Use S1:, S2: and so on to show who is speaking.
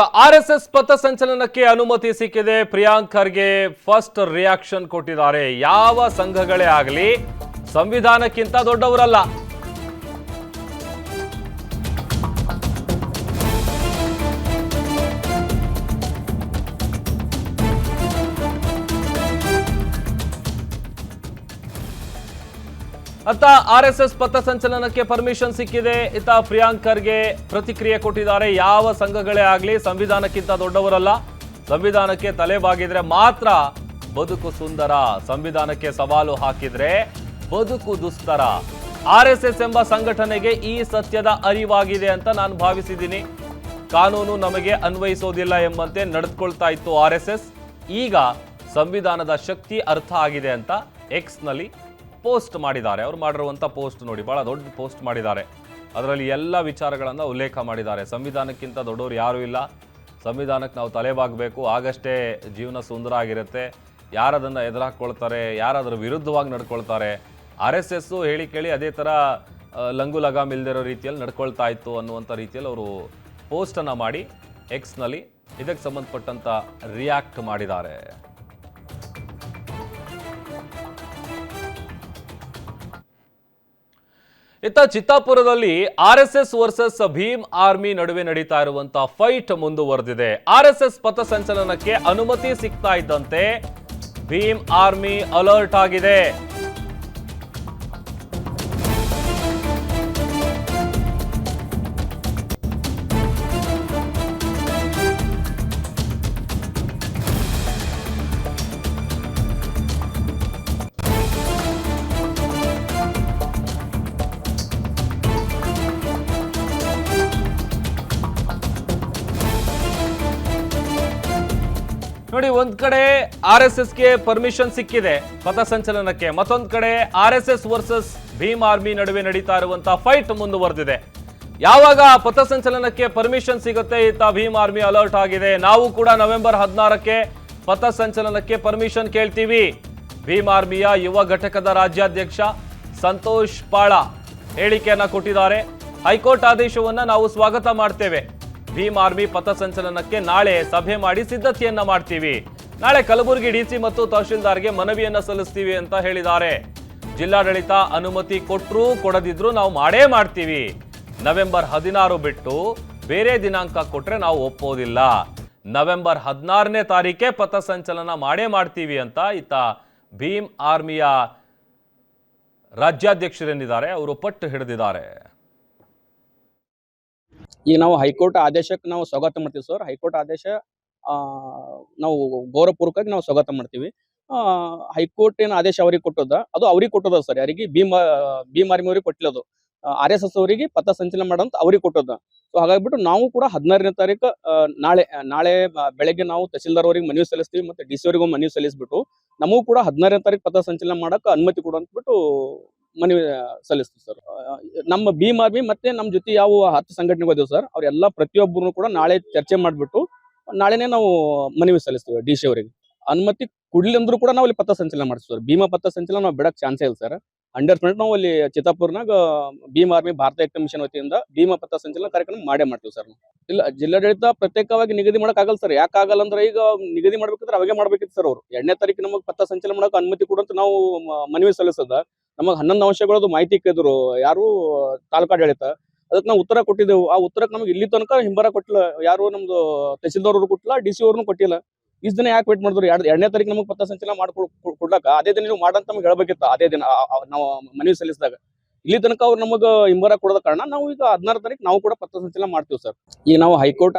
S1: R S S ಪಥಸಂಚಲನಕ್ಕೆ ಅನುಮತಿ ಸಿಕ್ಕಿದೆ. Priyank Kharge first reaction ಕೊಟ್ಟಿದ್ದಾರೆ. ಯಾವ ಸಂಘಗಳೇ ಆಗಲಿ, ಸಂವಿಧಾನಕ್ಕಿಂತ ದೊಡ್ಡವರಲ್ಲ. ಅತ್ತ ಆರ್ ಎಸ್ ಎಸ್ ಪಥಸಂಚಲನಕ್ಕೆ ಪರ್ಮಿಷನ್ ಸಿಕ್ಕಿದೆ. ಇತ್ತ ಪ್ರಿಯಾಂಕ್ ಖರ್ಗೆ ಪ್ರತಿಕ್ರಿಯೆ ಕೊಟ್ಟಿದ್ದಾರೆ. ಯಾವ ಸಂಘಗಳೇ ಆಗಲಿ ಸಂವಿಧಾನಕ್ಕಿಂತ ದೊಡ್ಡವರಲ್ಲ. ಸಂವಿಧಾನಕ್ಕೆ ತಲೆ ಬಾಗಿದ್ರೆ ಮಾತ್ರ ಬದುಕು ಸುಂದರ. ಸಂವಿಧಾನಕ್ಕೆ ಸವಾಲು ಹಾಕಿದ್ರೆ ಬದುಕು ದುಸ್ತರ. ಆರ್ ಎಸ್ ಎಂಬ ಸಂಘಟನೆಗೆ ಈ ಸತ್ಯದ ಅರಿವಾಗಿದೆ ಅಂತ ನಾನು ಭಾವಿಸಿದ್ದೀನಿ. ಕಾನೂನು ನಮಗೆ ಅನ್ವಯಿಸೋದಿಲ್ಲ ಎಂಬಂತೆ ನಡೆದುಕೊಳ್ತಾ ಇತ್ತು ಆರ್ ಎಸ್ ಈಗ ಸಂವಿಧಾನದ ಶಕ್ತಿ ಅರ್ಥ ಆಗಿದೆ ಅಂತ ಎಕ್ಸ್ನಲ್ಲಿ ಪೋಸ್ಟ್ ಮಾಡಿದ್ದಾರೆ. ಅವ್ರು ಮಾಡಿರುವಂಥ ಪೋಸ್ಟ್ ನೋಡಿ ಭಾಳ ದೊಡ್ಡ ಪೋಸ್ಟ್ ಮಾಡಿದ್ದಾರೆ. ಅದರಲ್ಲಿ ಎಲ್ಲ ವಿಚಾರಗಳನ್ನು ಉಲ್ಲೇಖ ಮಾಡಿದ್ದಾರೆ. ಸಂವಿಧಾನಕ್ಕಿಂತ ದೊಡ್ಡವರು ಯಾರೂ ಇಲ್ಲ. ಸಂವಿಧಾನಕ್ಕೆ ನಾವು ತಲೆಬಾಗಬೇಕು. ಆಗಷ್ಟೇ ಜೀವನ ಸುಂದರ ಆಗಿರುತ್ತೆ. ಯಾರದನ್ನು ಎದುರಾಕೊಳ್ತಾರೆ ಯಾರದರ ವಿರುದ್ಧವಾಗಿ ನಡ್ಕೊಳ್ತಾರೆ. ಆರ್ ಎಸ್ ಎಸ್ಸು ಹೇಳಿ ಕೇಳಿ ಅದೇ ಥರ ಲಂಗು ಲಗಾಮ್ ಇಲ್ದಿರೋ ರೀತಿಯಲ್ಲಿ ನಡ್ಕೊಳ್ತಾ ಇತ್ತು ಅನ್ನುವಂಥ ರೀತಿಯಲ್ಲಿ ಅವರು ಪೋಸ್ಟನ್ನು ಮಾಡಿ ಎಕ್ಸ್ನಲ್ಲಿ ಇದಕ್ಕೆ ಸಂಬಂಧಪಟ್ಟಂಥ ರಿಯಾಕ್ಟ್ ಮಾಡಿದ್ದಾರೆ. ಇತ್ತ ಚಿತ್ತಾಪುರದಲ್ಲಿ R S S versus Bhim Army ನಡುವೆ ನಡೀತಾ ಇರುವಂತಹ ಫೈಟ್ ಮುಂದುವರೆದಿದೆ. ಆರ್ ಎಸ್ ಎಸ್ ಪಥಸಂಚಲನಕ್ಕೆ ಅನುಮತಿ ಸಿಗ್ತಾ ಇದ್ದಂತೆ ಭೀಮ್ ಆರ್ಮಿ ಅಲರ್ಟ್ ಆಗಿದೆ. ನೋಡಿ, ಒಂದ್ ಕಡೆ ಆರ್ ಎಸ್ ಎಸ್ಗೆ ಪರ್ಮಿಷನ್ ಸಿಕ್ಕಿದೆ ಪಥಸಂಚಲನಕ್ಕೆ, ಮತ್ತೊಂದ್ ಕಡೆ R S S versus Bhim Army ನಡುವೆ ನಡೀತಾ ಇರುವಂತಹ ಫೈಟ್ ಮುಂದುವರೆದಿದೆ. ಯಾವಾಗ ಪಥಸಂಚಲನಕ್ಕೆ ಪರ್ಮಿಷನ್ ಸಿಗುತ್ತೆ ಇತ್ತ ಭೀಮ್ ಆರ್ಮಿ ಅಲರ್ಟ್ ಆಗಿದೆ. ನಾವು ಕೂಡ ನವೆಂಬರ್ ಹದಿನಾರಕ್ಕೆ ಪಥಸಂಚಲನಕ್ಕೆ ಪರ್ಮಿಷನ್ ಕೇಳ್ತೀವಿ. ಭೀಮ್ ಆರ್ಮಿಯ ಯುವ ಘಟಕದ ರಾಜ್ಯಾಧ್ಯಕ್ಷ ಸಂತೋಷ್ ಪಾಳ ಹೇಳಿಕೆಯನ್ನ ಕೊಟ್ಟಿದ್ದಾರೆ. ಹೈಕೋರ್ಟ್ ಆದೇಶವನ್ನ ನಾವು ಸ್ವಾಗತ ಮಾಡ್ತೇವೆ. ಭೀಮ್ ಆರ್ಮಿ ಪಥಸಂಚಲನಕ್ಕೆ ನಾಳೆ ಸಭೆ ಮಾಡಿ ಸಿದ್ಧತೆಯನ್ನ ಮಾಡ್ತೀವಿ. ನಾಳೆ ಕಲಬುರಗಿ ಡಿಸಿ ಮತ್ತು ತಹಶೀಲ್ದಾರ್ಗೆ ಮನವಿಯನ್ನ ಸಲ್ಲಿಸ್ತೀವಿ ಅಂತ ಹೇಳಿದ್ದಾರೆ. ಜಿಲ್ಲಾಡಳಿತ ಅನುಮತಿ ಕೊಟ್ಟರೂ ಕೊಡದಿದ್ರು ನಾವು ಮಾಡೇ ಮಾಡ್ತೀವಿ. ನವೆಂಬರ್ ಹದಿನಾರು ಬಿಟ್ಟು ಬೇರೆ ದಿನಾಂಕ ಕೊಟ್ರೆ ನಾವು ಒಪ್ಪೋದಿಲ್ಲ. ನವೆಂಬರ್ ಹದಿನಾರನೇ ತಾರೀಕೆ ಪಥಸಂಚಲನ ಮಾಡೇ ಮಾಡ್ತೀವಿ ಅಂತ ಈತ ಭೀಮ್ ಆರ್ಮಿಯ ರಾಜ್ಯಾಧ್ಯಕ್ಷರೇನಿದ್ದಾರೆ ಅವರು ಪಟ್ಟು ಹಿಡಿದಿದ್ದಾರೆ.
S2: ಈಗ ನಾವು ಹೈಕೋರ್ಟ್ ಆದೇಶಕ್ಕೆ ನಾವು ಸ್ವಾಗತ ಮಾಡ್ತೀವಿ ಸರ್. ಹೈಕೋರ್ಟ್ ಆದೇಶ ನಾವು ಗೌರವಪೂರ್ವಕವಾಗಿ ನಾವು ಸ್ವಾಗತ ಮಾಡ್ತೀವಿ. ಹೈಕೋರ್ಟ್ ಏನು ಆದೇಶ ಅವ್ರಿಗೆ ಕೊಟ್ಟದ? ಅದು ಅವ್ರಿಗೆ ಕೊಟ್ಟದ ಸರ್. ಯಾರಿಗೆ? ಭೀಮ ಭೀಮ್ ಆರ್ಮಿ ಅವ್ರಿಗೆ ಕೊಟ್ಟಿಲ್ಲ ಅದು. ಆರ್ ಎಸ್ ಎಸ್ ಅವರಿಗೆ ಪಥ ಸಂಚಲನ ಮಾಡಂತ ಅವ್ರಿಗೆ ಕೊಟ್ಟದ. ಸೊ ಹಾಗಾಗ್ಬಿಟ್ಟು ನಾವು ಕೂಡ ಹದಿನಾರನೇ ತಾರೀಕು ನಾಳೆ ನಾಳೆ ಬೆಳಗ್ಗೆ ನಾವು ತಹಸೀಲ್ದಾರ್ ಅವರಿಗೆ ಮನವಿ ಸಲ್ಲಿಸ್ತೀವಿ ಮತ್ತೆ ಡಿ ಸಿ ಅವರಿಗೂ ಮನವಿ ಸಲ್ಲಿಸ್ಬಿಟ್ಟು ನಮಗೂ ಕೂಡ ಹದಿನಾರನೇ ತಾರೀಕು ಪಥ ಸಂಚಲನ ಮಾಡಕ್ಕೆ ಅನುಮತಿ ಕೊಡು ಅಂದ್ಬಿಟ್ಟು ಮನವಿ ಸಲ್ಲಿಸ್ತೀವಿ ಸರ್ ನಮ್ಮ ಭೀಮ್ ಆರ್ಮಿ ಮತ್ತೆ ನಮ್ಮ ಜೊತೆ ಯಾವ ಹತ್ತು ಸಂಘಟನೆಗಳು ಇದಾವೆ ಸರ್ ಅವರೆಲ್ಲ ಪ್ರತಿಯೊಬ್ಬರು ಕೂಡ ನಾಳೆ ಚರ್ಚೆ ಮಾಡಿಬಿಟ್ಟು, ನಾಳೆನೇ ನಾವು ಮನವಿ ಸಲ್ಲಿಸ್ತೀವಿ ಡಿ ಸಿ ಅವರಿಗೆ. ಅನುಮತಿ ಕೊಡ್ಲಿ ಅಂದ್ರೂ ಕೂಡ ನಾವು ಅಲ್ಲಿ ಪಥ ಸಂಚಲನ ಮಾಡ್ತೀವಿ ಸರ್ ಭೀಮಾ ಪಥ ಸಂಚಲನ ನಾವು ಬಿಡಕ್ಕೆ ಚಾನ್ಸೇ ಇಲ್ಲ ಸರ್ ಅಂಡರ್ ಪರ್ಸೆಂಟ್ ನಾವು ಅಲ್ಲಿ ಚಿತ್ತಾಪುರ್ನಾಗ ಭೀಮ್ ಆರ್ಮಿ ಭಾರತ ಏಕ ಮಿಷನ್ ವತಿಯಿಂದ ಭೀಮಾ ಪಥ ಸಂಚಲನ ಕಾರ್ಯಕ್ರಮ ಮಾಡೇ ಮಾಡ್ತೀವಿ ಸರ್ ಇಲ್ಲ, ಜಿಲ್ಲಾಡಳಿತ ಪ್ರತ್ಯೇಕವಾಗಿ ನಿಗದಿ ಮಾಡಕ್ ಆಗಲ್ಲ ಸರ್ ಯಾಕೆ ಆಗಲ್ಲ ಅಂದ್ರೆ ಈಗ ನಿಗದಿ ಮಾಡ್ಬೇಕಂದ್ರೆ ಅವಾಗೆ ಮಾಡ್ಬೇಕಿತ್ತು ಸರ್ ಅವರು. ಎರಡನೇ ತಾರೀಕು ನಮಗೆ ಪಥ ಸಂಚಲನ ಮಾಡಕ್ ಅನುಮತಿ ಕೊಡುವಂತ ನಾವು ಮನವಿ ಸಲ್ಲಿಸದ. ನಮಗೆ ಹನ್ನೊಂದು ಅಂಶಗಳದ್ದು ಮಾಹಿತಿ ಕೇಳಿದ್ರು. ಯಾರು ತಾಲೂಕಾಡಳಿತ ಅದಕ್ಕೆ ನಾವು ಉತ್ತರ ಕೊಟ್ಟಿದ್ದೆವು. ಆ ಉತ್ತರಕ್ಕೆ ನಮಗೆ ಇಲ್ಲಿ ತನಕ ಹಿಂಬರ ಕೊಟ್ಟಿಲ್ಲ. ಯಾರು ನಮ್ದು ತಹಸೀಲ್ದಾರ್ ಕೊಟ್ಟಿಲ್ಲ, ಡಿ ಸಿ ಅವ್ರನ್ನು ಕೊಟ್ಟಿಲ್ಲ. ಇಷ್ಟು ದಿನ ಯಾಕೆ ವೇಟ್ ಮಾಡಿದ್ರು? ಎರಡು, ಎರಡನೇ ತಾರೀಕು ನಮಗೆ ಪತ್ರ ಸಂಚಲನ ಮಾಡ್ಕೊಡ್ ಅದೇ ದಿನ ನೀವು ಮಾಡಂತ ನಮ್ಗೆ ಹೇಳ್ಬೇಕಿತ್ತು. ಅದೇ ದಿನ ನಾವು ಮನವಿ ಸಲ್ಲಿಸಿದಾಗ. ಇಲ್ಲಿ ತನಕ ಅವ್ರು ನಮಗೆ ಹಿಂಬರ ಕೊಡದ ಕಾರಣ ನಾವು ಈಗ ಹದಿನಾರು ತಾರೀಕು ನಾವು ಕೂಡ ಪತ್ರ ಸಂಚಲನ ಮಾಡ್ತೀವಿ ಸರ್. ಈಗ ನಾವು ಹೈಕೋರ್ಟ್